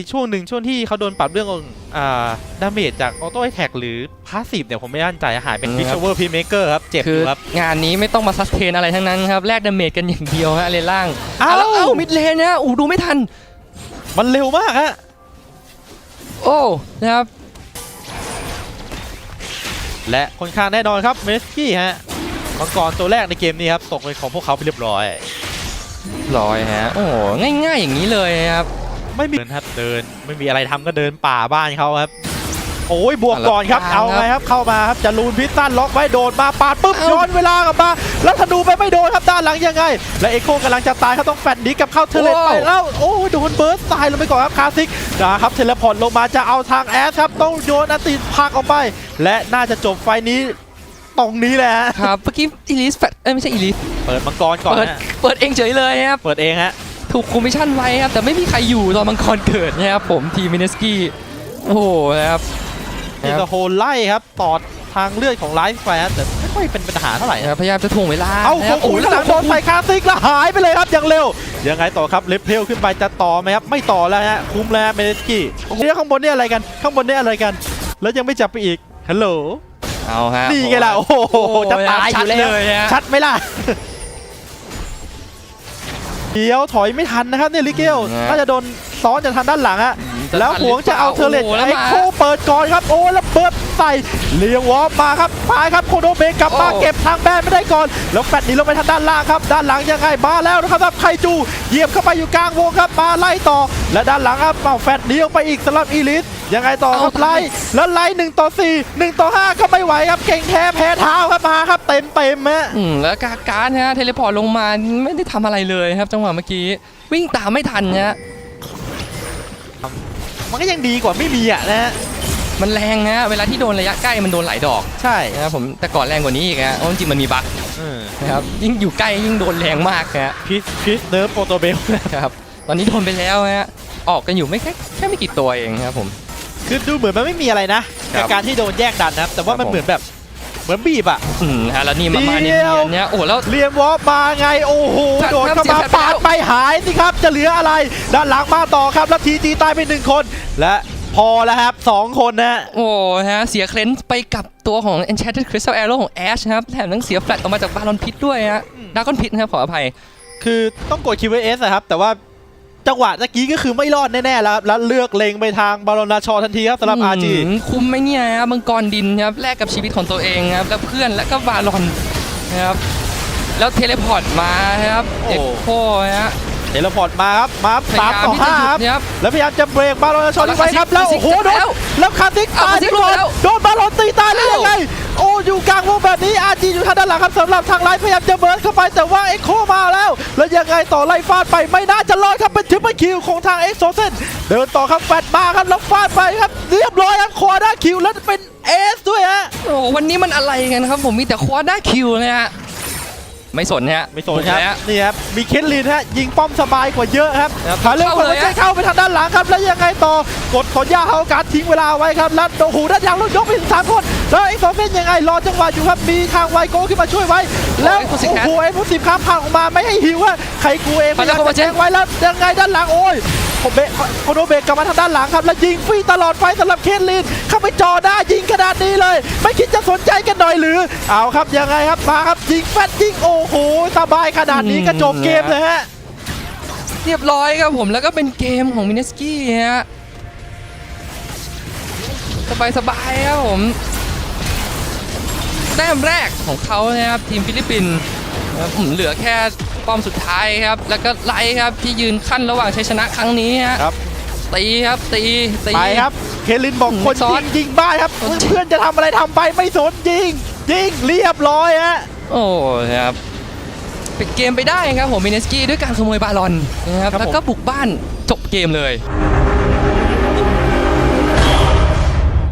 ช่วงหนึ่งช่วงที่เขาโดนปรับเรื่องอ่าดาเมจจากออโต้แท็กหรือพาสซีฟเนี่ยผมไม่มั่นใจหายเป็นอืมพิชเวอร์พีเมเกอร์ครับ เจ็บอคือยู่ครับงานนี้ไม่ต้องมาซัสเทนอะไรทั้งนั้นครับแลกดาเมจกันอย่างเดียวฮะเลนล่างเอ้าอะแล้วเอ้ามิดเลนนะอู้ดูไม่ทัน มันเร็วมากฮะโอ้นะครับ และค่อนข้างแน่นอนครับเมสกี้ฮะมังกรตัวแรกในเกมนี้ครับตกเป็นของพวกเขาไปเรียบร้อยร้อยฮะโอ้โหง่ายๆอย่างนี้เลยครับ ไม่มีเดินครับเดินไม่มีอะไรทำก็เดินป่าบ้านเขาครับ โอ้ยบวกอะแล้วก่อนครับกลางเอาไงครับเข้ามาครับจะลูนพิษตันล็อกไว้โดดมาปาดปุ๊บเอ้าย้อนเวลากลับมาแล้วธนูไปไม่โดนครับด้านหลังยังไง และเอ็กโคกำลังจะตายเขาต้องแฟนดิกกับเข้าเทเลตไปแล้วโอ้ยโดนเบิร์สตายลงไปก่อนครับคาซิกนะครับเทเลพอร์ตลงมาจะเอาทางแอสครับต้องโยนอันติพักออกไป และน่าจะจบไฟนี้ตรงนี้แหละฮะครับเมื่อกี้อีลิสแฟตเอ้ยไม่ใช่อีลิสเปิดมังกรก่อนเปิดนะเปิดเองเฉยเลยครับเปิดเองฮะ ถูกคุมมิชชั่นไว้ครับ แต่ไม่มีใครอยู่ตอนมังกรเกิดนะครับผมทีมมินสกี้โอ้โหนะครับนี่ก็โฮไล่ครับต่อทางเลือดของไลฟ์ไฟฮะแต่ไม่ค่อยเป็นปัญหาเท่าไหร่นะพยายามจะถ่วงเวลาเอานะโอ้ครับโหแล้วหลังโดนใส่คาซิกแล้วหายไปเลยครับอย่างเร็วยังไงต่อครับเลฟเพลขึ้นไปจะต่อไหมครับไม่ต่อแล้วฮะคุ้มแล้วฮะเมเนสกี้เนี่ยข้างบนเนี่ยอะไรกันข้างบนเนี่ยอะไรกัน แล้วยังไม่จับไปอีกฮัลโหลเอาฮะนี่ไงล่ะโอ้โหจะตายอยู่แล้วชัดเลยฮะชัดไหมล่ะ เดี๋ยวถอยไม่ทันนะครับเนี่ยลิเกลนะน่าจะโดนซ้อนจากทางด้านหลังฮะจะแล้วทันหวงจะเอาเทอร์เลตโโหแล้วไอ้มาโคเปิดก่อนครับโอ้แล้วเบิร์ด ใส่เลียงวอลมาครับพายครับโคโนเบกลับมาโอ้เก็บทางแบนไม่ได้ก่อน แล้วแฟดหนีลงไปทางด้านล่างครับ ด้านหลังยังไงมาแล้วนะครับสำหรับไคจูเหยียบเข้าไปอยู่กลางวงครับมาไล่ต่อ และด้านหลังครับเป่าแฟดหนีออกไปอีกสำหรับอีลิสยังไงต่อครับไล่แล้วไล่หนึ่งต่อสี่หนึ่งต่อห้าก็ไม่ไหวครับเก่งแท้แพ้เท้าครับมาครับเต็มเต็มๆฮะอืมแล้วการการฮะเทเลพอร์ตลงมาไม่ได้ทำอะไรเลยครับจังหวะเมื่อกี้วิ่งตามไม่ทันฮะมันก็ยังดีกว่าไม่มีอะนะฮะ มันแรงฮะเวลาที่โดนระยะใกล้มันโดนหลายดอกใช่นะครับผมแต่ก่อนแรงกว่านี้อีกฮะเพราะจริงๆมันมีบั๊กเออนะครับยิ่งอยู่ใกล้ยิ่งโดนแรงมากฮะพิสพิสเนิร์ฟโปรโตเบลครับตอนนี้โดนไปแล้วฮะออกกันอยู่ไม่แค่แค่ไม่กี่ตัวเองครับผมคือดูเหมือนมันไม่มีอะไรนะครักับบการที่โดนแยกดันนะครับแต่ว่ามันครับผมเหมือนแบบเหมือนบีบอะอืมฮะแล้วนี่มามาเดีเนียวยนๆเนี่ยโอ้แล้วเรียมวอลมาไงโอ้โหครับโดดเข้าเสียมาแฟลชไปปาดแล้วไปหายสิครับ จะเหลืออะไร ด้านหลังมาต่อครับแล้วทีจีตายไปหนึ่งคนและ พอแล้วครับสองคนนะโอ้ฮะ เสียเคลนส์ไปกับตัวของ Enchanted Crystal Arrow ของ Ash ครับ แถมทั้งเสียแฟลตออกมาจากบาลอนพิษด้วยฮะดากอนพิษนะครับขออภัย คือต้องกดคิวเอสครับ แต่ว่าจังหวะตะกี้ก็คือไม่รอดแน่ๆแล้วครับแล้วเลือกเล็งไปทางบาลอนาชอทันทีครับสำหรับอาจีมคุ้มไหมเนี่ยฮะมังกรดินครับแลกกับชีวิตของตัวเองครับ แล้วเพื่อนและก็บาลอนนะครับ แล้วเทเลพอร์ตมาครับโอ้เอ็กโคฮะ เทเลพอร์ตมาครับมาพยาสามยามต่อที่จะห้าหยุคดรับนะครับแล้วพยายามจะเบรกบาลอนนาชอเอาละไว้ครับแล้วคาซิกโอ้โหโดคาซิกนแล้วคาซิกเอาตายคาซิไปกก่อนแล้วโดนบาลอนตีตายได้ยังไงโอ้อยู่กลางวงแบบนี้อาจีอยู่ทางด้านหลังครับสำหรับทางไลฟ์พยายามจะเบิร์นเข้าไปแต่ว่าเอ็กโคมาแล้ว แล้วยังไงต่อไล่ฟาดไปไม่น่าจะรอดครับเป็นทริปเปิลคิวของทางเอ็กโซเซนเดินต่อครับแฟดมาครับแล้วฟาดไปครับเรียบร้อยครับควอด้าคิวแล้วเป็นเอสด้วยฮะโอ้วันนี้มันอะไรกันครับผมมีแต่ควอด้าคิวนะฮะ ไม่สนฮะไม่สนครับบุกแล้วนี่ครับ มีเคทลินฮะ ยิงป้อมสบายกว่าเยอะครับครับหาเรื่องเข้าคนเลยไม่ใช่ฮะเข้าไปทางด้านหลังครับ แล้วยังไงต่อ กดขนย่าเอาการทิ้งเวลาไว้ครับ แล้วโอ้โหด้านยางรถยกไปถึงสามคน แล้วไอ้โซเฟนยังไง รอจังหวะอยู่ครับ มีทางไวโก้ขึ้นมาช่วยไว้ แล้วโอ้โอ้ยโหไอ้ผู้สิบข้ามผ่านออกมาไม่ให้หิวอะใครกูเองไปแล้วพยายามโคมาจะเช็แจ้คงไว้แล้วยังไงด้านหลังโอ้ยโคเบะโคโนเบะกลับมาทางด้านหลังครับ แล้วยิงฟรีตลอดไฟสำหรับเคทลินเข้าไปจ่อหน้ายิงขนาด นี้เลย ไม่คิดจะสนใจกันหน่อยหรือ เอาครับยังไงครับมาครับยิงแฟดยิงโอ้โหสบายขนาดนี้ก็จบเกมเลยฮะเรียบร้อยครับผมแล้วก็เป็นเกมของมินสกี้ฮะสบายสบายๆครับผมแต้มแรกของเขานะครับทีมฟิลิปปินส์นะครับผมเหลือแค่ป้อมสุดท้ายครับ แล้วก็ไล่ครับที่ยืนขั้นระหว่างชัยชนะครั้งนี้ฮะครับ ตีครับตีตี ไปครับ เคลินบอกอืมคนซ้อยิน งยิงบ้านครับ เพื่อนจะทำอะไรทำไปไม่สนยิง ยิงเรียบร้อยฮะ โอ้ครับปิดเกมไปได้ครับผมมินสกี้ด้วยการขโมยบาลอนนะครับครับผม แล้วก็บุกบ้านจบเกมเลยค